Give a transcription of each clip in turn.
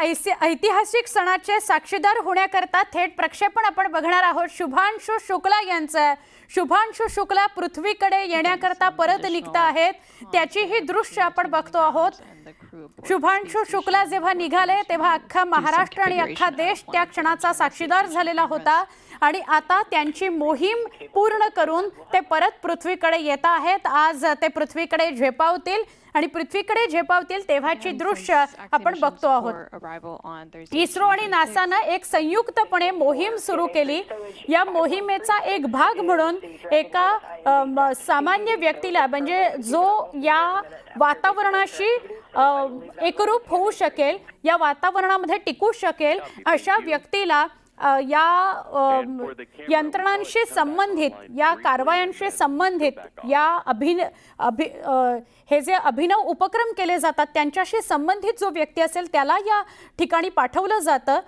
ऐसी- ऐतिहासिक सणाचे साक्षीदार होण्याकरता थेट प्रक्षेपण आपण बघणार आहोत. शुभांशु शुक्ला यांचं शुभांशु शुक्ला पृथ्वीकडे येण्याकरता परत निघत आहेत. त्याची ही दृश्य आपण बघतो आहोत. शुभांशु शुक्ला जेव्हा निघाले तेव्हा अख्खा महाराष्ट्र आणि अख्खा देश त्या क्षणाचा साक्षीदार झालेला होता. आणि आता त्यांची मोहीम पूर्ण करून ते परत पृथ्वीकडे येत आहेत. आज ते पृथ्वीकडे झेपावतील आणि पृथ्वीकडे झेपावतील तेव्हाची दृश्य आपण बघतो आहोत. इस्रो आणि नासानं एक संयुक्तपणे मोहीम सुरू केली. या मोहिमेचा एक भाग म्हणून एका सामान्य व्यक्तीला म्हणजे जो या वातावरणाशी एकरूप होऊ शकेल या वातावरणामध्ये टिकू शकेल अशा व्यक्तीला या यंत्रणांशी संबंधित या कारवायांशी संबंधित या अभिन अभि हे जे अभिनव उपक्रम केले जातात त्यांच्याशी संबंधित जो व्यक्ती असेल त्याला या ठिकाणी पाठवलं जातं.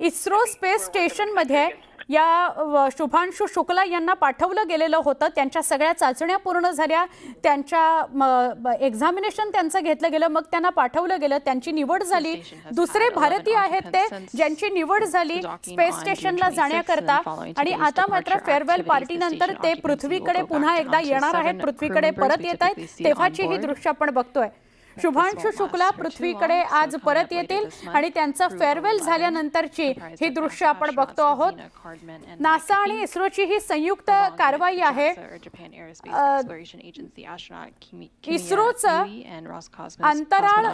इस्रो स्पेस स्टेशनमध्ये या शुभांशु शुक्ला यांना पाठवलं गेलेलं होतं. त्यांच्या सगळ्या चाचण्या पूर्ण झाल्या. त्यांच्या एक्झामिनेशन त्यांचं घेतलं गेलं. मग त्यांना पाठवलं गेलं. त्यांची निवड झाली. दुसरे भारतीय आहेत ते ज्यांची निवड झाली स्पेस स्टेशनला जाण्याकरता. आणि आता मात्र फेअरवेल पार्टीनंतर ते पृथ्वीकडे पुन्हा एकदा येणार आहेत. पृथ्वीकडे परत येत आहेत. तेव्हाची ही दृश्य आपण बघतोय. शुभांशु शुक्ला पृथ्वीकडे आज परत येतील आणि त्यांचं फेअरवेल झाल्यानंतरची ही दृश्य आपण बघतो आहोत. नासा आणि इस्रोची ही संयुक्त कारवाई आहे. इस्रोचं अंतराळ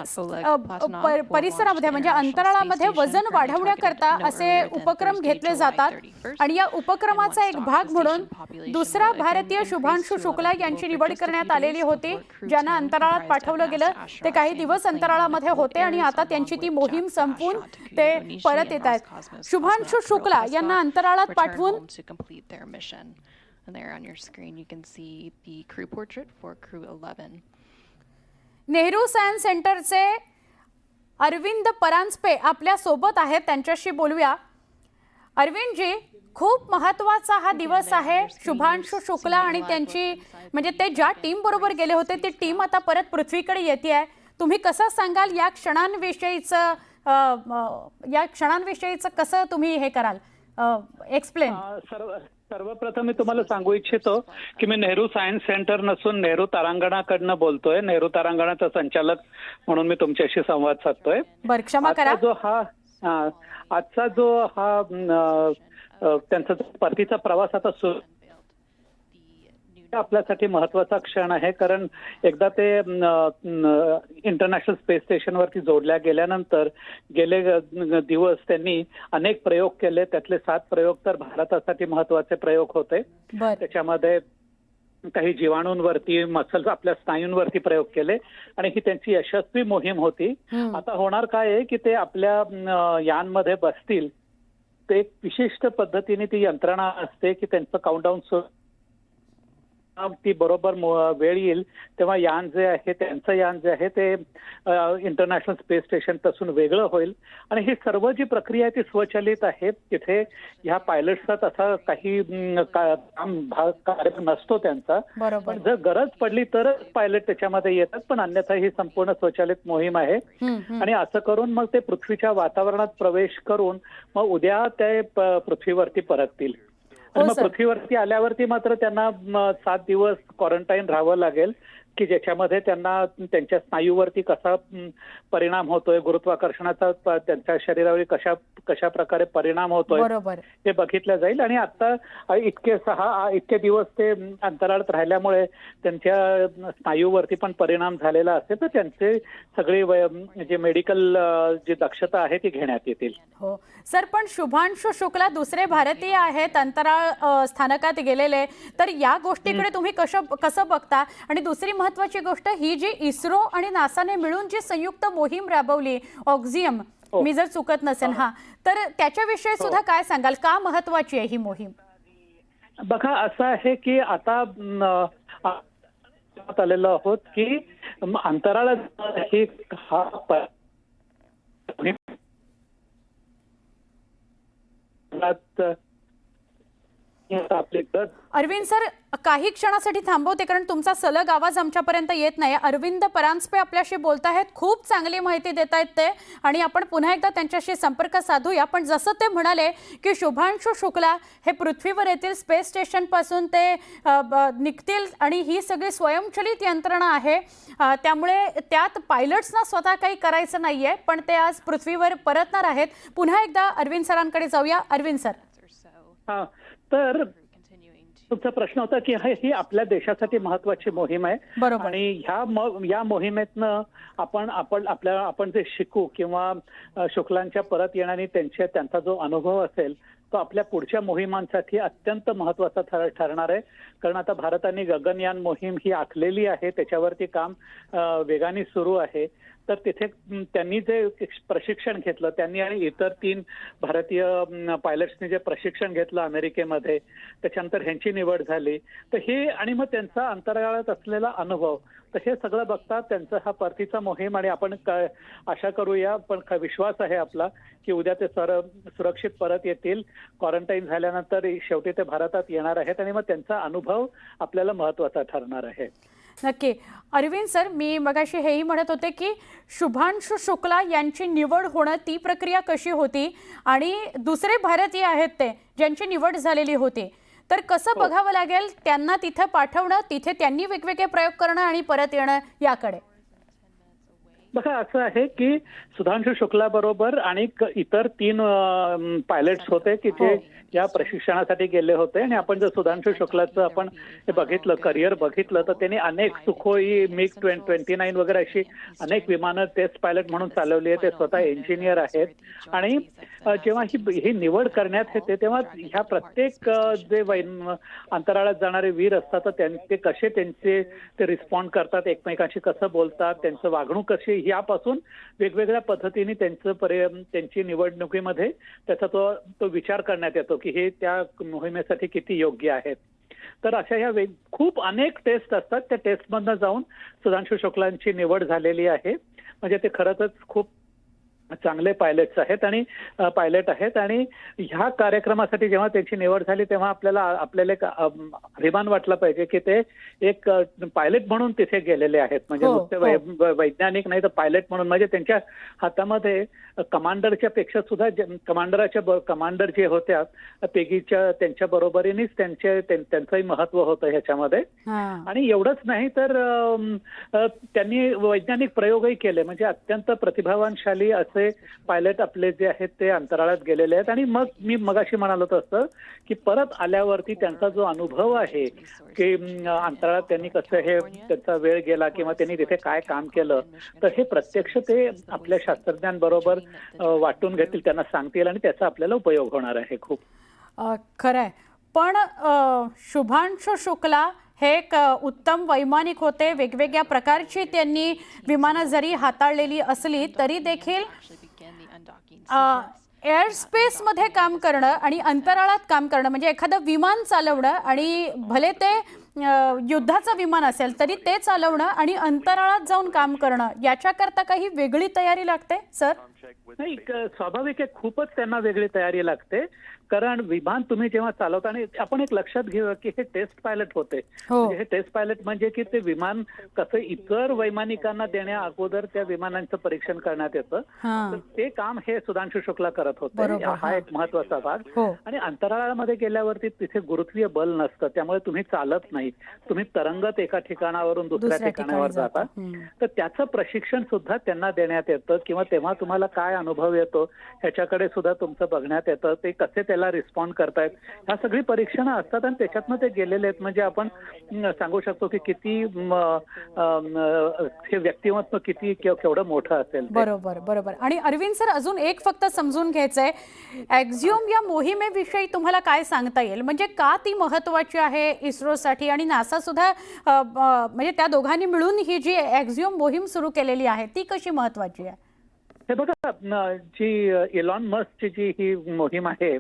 परिसरामध्ये म्हणजे अंतराळामध्ये वजन वाढवण्याकरता असे उपक्रम घेतले जातात. आणि या उपक्रमाचा एक भाग म्हणून दुसरा भारतीय शुभांशु शुक्ला यांची निवड करण्यात आलेली होती ज्यांना अंतराळात पाठवलं गेलं. ते काही दिवस अंतराळामध्ये होते आणि आता त्यांची ती मोहीम संपून ते परत येत आहेत. शुभांशु शुक्ला यांना अंतराळात पाठवून नेहरू सायन्स सेंटरचे अरविंद परांजपे आपल्यासोबत आहेत. त्यांच्याशी बोलूया. अरविंदजी खूप महत्त्वाचा हा दिवस आहे. शुभांशु शुक्ला आणि त्यांची म्हणजे ते ज्या टीम बरोबर गेले होते ती टीम आता परत पृथ्वीकडे येते आहे तुम्ही कसं सांगाल या क्षणांविषयीचं या क्षणांविषयीचं कसं तुम्ही हे कराल? एक्सप्लेन सर्व सर्वप्रथम मी तुम्हाला सांगू इच्छितो की मी नेहरू सायन्स सेंटर नसून नेहरू तारांगणाकडनं बोलतोय. नेहरू तारांगणाचा संचालक म्हणून मी तुमच्याशी संवाद साधतोय. क्षमा करा. जो हा हा, आजचा जो हा त्यांचा परतीचा प्रवास आता सुरू आपल्यासाठी महत्त्वाचा क्षण आहे. कारण एकदा ते इंटरनॅशनल स्पेस स्टेशनवरती जोडल्या गेल्यानंतर गेले दिवस त्यांनी अनेक प्रयोग केले. त्यातले सात प्रयोग तर भारतासाठी महत्त्वाचे प्रयोग होते. त्याच्यामध्ये काही जीवाणूंवरती मसल आपल्या स्नायूंवरती प्रयोग केले आणि ही त्यांची यशस्वी मोहीम होती हम्म. आता होणार काय आहे की ते आपल्या अं, यानमध्ये बसतील ते एक विशिष्ट पद्धतीने ती यंत्रणा असते की त्यांचं काउंटडाऊन ती बरोबर वेळ येईल. तेव्हा यान जे आहे त्यांचं यान जे आहे ते इंटरनॅशनल स्पेस स्टेशनपासून वेगळं होईल. आणि ही सर्व जी प्रक्रिया आहे ती स्वचलित आहे. तिथे ह्या पायलटचा तसा काही काम भाग कार्य नसतो त्यांचा. पण जर गरज पडली तरच पायलट त्याच्यामध्ये येतात. पण अन्यथा ही संपूर्ण स्वचालित मोहीम आहे. आणि असं करून मग ते पृथ्वीच्या वातावरणात प्रवेश करून मग उद्या ते पृथ्वीवरती परततील. आणि हो, मग. पृथ्वीवरती आल्यावरती मात्र त्यांना सात दिवस क्वारंटाईन राहावं लागेल की ज्याच्यामध्ये त्यांना त्यांच्या स्नायूवरती कसा परिणाम होतोय गुरुत्वाकर्षणाचा त्यांच्या शरीरावर कशा कशा प्रकारे परिणाम होतोय हे बघितलं जाईल. आणि आता इतके सहा इतके दिवस ते अंतराळात राहिल्यामुळे त्यांच्या स्नायूवरती पण परिणाम झालेला असेल तर त्यांचे सगळे वय- जे मेडिकल जी दक्षता आहे ती घेण्यात येतील. हो. सर पण शुभांशु शुक्ला दुसरे भारतीय आहेत अंतराळ स्थानकात गेलेले. तर या गोष्टीकडे तुम्ही कसं कसं बघता? आणि दुसरी महत्वाची गोष्ट ही जी इस्रो आणि नासाने मिळून जी संयुक्त मोहीम राबवली ऑक्झियम हो. मी जर चुकत नसेल हा. तर त्याच्याविषयी सुद्धा काय सांगाल? का महत्वाची आहे ही मोहीम? बघा असं आहे की आता आलेलो आहोत की अंतराळात हे हा प- ही आता आपली गरज अरविंद सर काही क्षणासाठी थांबवते कारण तुमचा सलग आवाज आमच्यापर्यंत येत नाही अरविंद परांजपे आपल्याशी बोलत आहेत खूप चांगली माहिती देत आहेत ते. आणि आपण पुन्हा एकदा त्यांच्याशी संपर्क साधूया. पण जसं ते म्हणाले की शुभांशु शुक्ला हे पृथ्वीवर येथील स्पेस स्टेशनपासून ते निघतील आणि ही सगळी स्वयंचलित यंत्रणा आहे. त्यामुळे त्यात पायलट्सना स्वतः काही करायचं नाही आहे पण ते आज पृथ्वीवर परतणार आहेत. पुन्हा एकदा अरविंद सरांकडे जाऊया. अरविंद सर. हा तर तुमचा प्रश्न होता की हे- आपल्या देशासाठी महत्वाची मोहीम आहे. आणि ह्या या मोहिमेतनं आपण आपण आपल्या आपण जे शिकू किंवा शुक्लांच्या परत येण्याने त्यांच्या त्यांचा जो अनुभव असेल तो आपल्या पुढच्या मोहिमांसाठी अत्यंत महत्त्वाचा ठर ठरणार आहे. कारण आता भारताने गगनयान मोहीम ही आखलेली आहे. त्याच्यावरती काम वेगाने सुरू आहे. तर तिथे त्यांनी जे प्रशिक्षण घेतलं त्यांनी आणि इतर तीन भारतीय पायलट्सनी जे प्रशिक्षण घेतलं अमेरिकेमध्ये त्याच्यानंतर ह्यांची निवड झाली. तर हे आणि मग त्यांचा अंतराळात असलेला अनुभव तर हे सगळं बघता त्यांचा हा परतीचा मोहीम आणि आपण क- आशा करूया पण विश्वास आहे आपला की उद्या ते सर सुरक्षित परत येतील. क्वारंटाईन झाल्यानंतर शेवटी ते भारतात येणार आहेत आणि मग त्यांचा अनुभव आपल्याला महत्त्वाचा ठरणार आहे. नक्की. अरविंद सर मी मगाशी हेही म्हणत होते की शुभांशु शुक्ला यांची निवड होणं ती प्रक्रिया कशी होती आणि दुसरे भारतीय आहेत ते ज्यांची निवड झालेली होती तर कसं बघावं लागेल त्यांना तिथं पाठवणं तिथे त्यांनी वेगवेगळे प्रयोग करणं आणि परत येणं याकडे. बघा असं आहे की सुधांशु शुक्ला बरोबर आणि इतर तीन पायलट्स होते की जे या प्रशिक्षणासाठी गेले होते. आणि आपण जर सुधांशु शुक्लाचं आपण हे बघितलं करिअर बघितलं तर त्यांनी अनेक सुखोई मिग ट्वेंटी नाईन वगैरे अशी अनेक विमानं टेस्ट पायलट म्हणून चालवली आहे ते स्वतः इंजिनियर आहेत. आणि जेव्हा ही ही निवड करण्यात येते तेव्हा ह्या प्रत्येक जे वैन अंतराळात जाणारे वीर असतात तर त्यां- ते कसे त्यांचे ते रिस्पॉन्ड करतात एकमेकांशी कसं बोलतात त्यांचं वागणूक कशी यापासून वेगवेगळ्या पद्धतीने त्यांचं पर्य त्यांची निवडणुकीमध्ये त्याचा तो तो विचार करण्यात येतो की हे त्या मोहिमेसाठी किती योग्य आहेत. तर अशा ह्या वेग खूप अनेक टेस्ट असतात. त्या टेस्टमधनं जाऊन सुधांशु शुक्लांची निवड झालेली आहे. म्हणजे ते खरंच खूप चांगले पायलट्स आहेत आणि पायलट आहेत. आणि ह्या कार्यक्रमासाठी जेव्हा त्यांची निवड झाली तेव्हा आपल्याला आपल्याला एक अभिमान वाटला पाहिजे की ते एक पायलट म्हणून तिथे गेलेले आहेत. म्हणजे हो, नुसते हो. वैज्ञानिक नाही तर पायलट म्हणून. म्हणजे त्यांच्या हातामध्ये कमांडरच्या पेक्षा सुद्धा कमांडराच्या कमांडर जे होत्या पेगीच्या त्यांच्या बरोबरीनेच त्यांचे त्यां- त्यांचंही महत्त्व होतं ह्याच्यामध्ये. आणि एवढंच नाही तर त्यांनी वैज्ञानिक प्रयोगही केले. म्हणजे अत्यंत प्रतिभावानशाली असे पायलट आपले जे आहेत ते अंतराळात गेलेले आहेत. आणि मग मी मगाशी म्हणालो तसं की परत आल्यावरती त्यांचा जो अनुभव आहे की अंतराळात त्यांनी कसं हे त्यांचा वेळ गेला किंवा त्यांनी तिथे काय काम केलं तर हे प्रत्यक्ष ते आपल्या शास्त्रज्ञांबरोबर वाटून घेतील त्यांना सांगतील आणि त्याचा आपल्याला उपयोग होणार आहे खूप. खरं आहे पण शुभांशु शुक्ला हे एक उत्तम वैमानिक होते. वेगवेगळ्या प्रकारची त्यांनी विमानं जरी हाताळलेली असली तरी देखील एअरस्पेसमध्ये काम करणं आणि अंतराळात काम करणं म्हणजे एखादं विमान चालवणं आणि भले ते युद्धाचं विमान असेल तरी ते चालवणं आणि अंतराळात जाऊन काम करणं याच्याकरता काही वेगळी तयारी लागते सर? नाही स्वाभाविक आहे खूपच त्यांना वेगळी तयारी लागते कारण विमान तुम्ही जेव्हा चालवता आणि आपण एक लक्षात घेऊया की हे टेस्ट पायलट होते हो. म्हणजे हे टेस्ट पायलट म्हणजे की ते विमान कसं इतर वैमानिकांना देण्या अगोदर त्या विमानांचं परीक्षण करण्यात येतं. तर ते काम हे सुधांशु शुक्ला करत होते हा. एक महत्त्वाचा भाग हो. आणि अंतराळामध्ये गेल्यावरती तिथे गुरुत्वीय बल नसतं त्यामुळे तुम्ही चालत नाही तुम्ही तरंगत एका ठिकाणावरून दुसऱ्या ठिकाणावर ठिकाणी जाता. तर त्याचं प्रशिक्षण सुद्धा त्यांना देण्यात येतं किंवा तेव्हा तुम्हाला काय अनुभव येतो ह्याच्याकडे सुद्धा तुमचं बघण्यात येतं. ते कसे त्याला रिस्पॉन्ड करतायत? ह्या सगळी परीक्षणं असतात आणि त्याच्यातनं ते गेलेले आहेत. म्हणजे आपण सांगू शकतो की किती हे व्यक्तिमत्व किती केवढं मोठं असेल बरोबर बरोबर. आणि अरविंद सर अजून एक फक्त समजून घ्यायचंय. ॲक्झिओम या मोहिमेविषयी तुम्हाला काय सांगता येईल? म्हणजे का ती महत्वाची आहे इस्रोसाठी? आणि नासा सुद्धा म्हणजे त्या दोघांनी मिळून ही जी ॲक्झिओम मोहीम सुरू केलेली आहे ती कशी महत्वाची आहे? हे बघा जी इलॉन मस्कची जी ही मोहीम आहे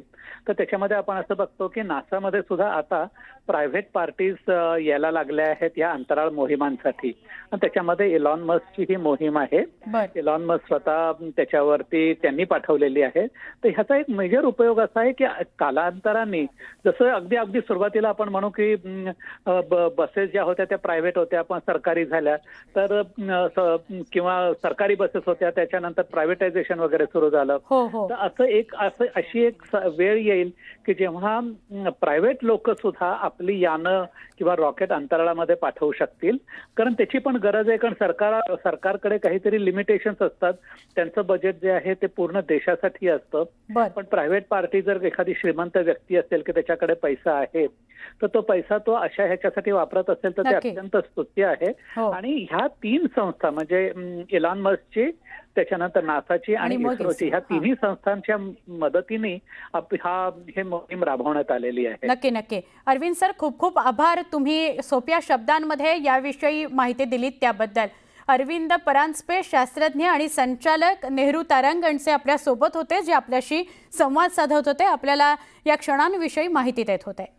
तर त्याच्यामध्ये आपण असं बघतो की नासामध्ये सुद्धा आता प्रायव्हेट पार्टीज यायला लागल्या आहेत या अंतराळ मोहिमांसाठी. आणि त्याच्यामध्ये इलॉन मस्कची ही मोहीम आहे. इलॉन मस्क स्वतः त्याच्यावरती त्यांनी पाठवलेली आहे. तर ह्याचा एक मेजर उपयोग असा आहे की कालांतराने जसं अगदी अगदी सुरुवातीला आपण म्हणू की बसेस ज्या होत्या त्या प्रायव्हेट होत्या पण सरकारी झाल्या. तर किंवा सरकारी बसेस होत्या त्याच्यानंतर प्रायव्हेटायझेशन वगैरे सुरू झालं. हो हो. तर असं एक असं अशी एक वेळ येईल की जेव्हा प्रायव्हेट लोक सुद्धा आपली यानं किंवा रॉकेट अंतराळामध्ये पाठवू शकतील. कारण त्याची पण गरज आहे कारण सरकार सरकारकडे काहीतरी लिमिटेशन्स असतात. त्यांचं बजेट जे आहे ते पूर्ण देशासाठी असतं. पण प्रायव्हेट पार्टी जर एखादी श्रीमंत व्यक्ती असेल की त्याच्याकडे पैसा आहे तर तो पैसा तो अशा ह्याच्यासाठी वापरत असेल तर ते. अत्यंत स्तुत्य आहे. हो. आणि ह्या तीन संस्था म्हणजे इलॉन मस्कची त्याच्यानंतर नासाची आणि इस्रोची ह्या. तिन्ही संस्थांच्या मदतीने हा हे मोहीम राबवण्यात आलेली आहे. नक्की नक्की. अरविंद सर खूप खूप आभार तुम्ही सोप्या शब्दांमध्ये याविषयी माहिती दिलीत त्याबद्दल. अरविंद परांजपे शास्त्रज्ञ आणि संचालक नेहरू तारांगणचे आपल्यासोबत होते जे आपल्याशी संवाद साधत होते. आपल्याला या क्षणांविषयी माहिती देत होते.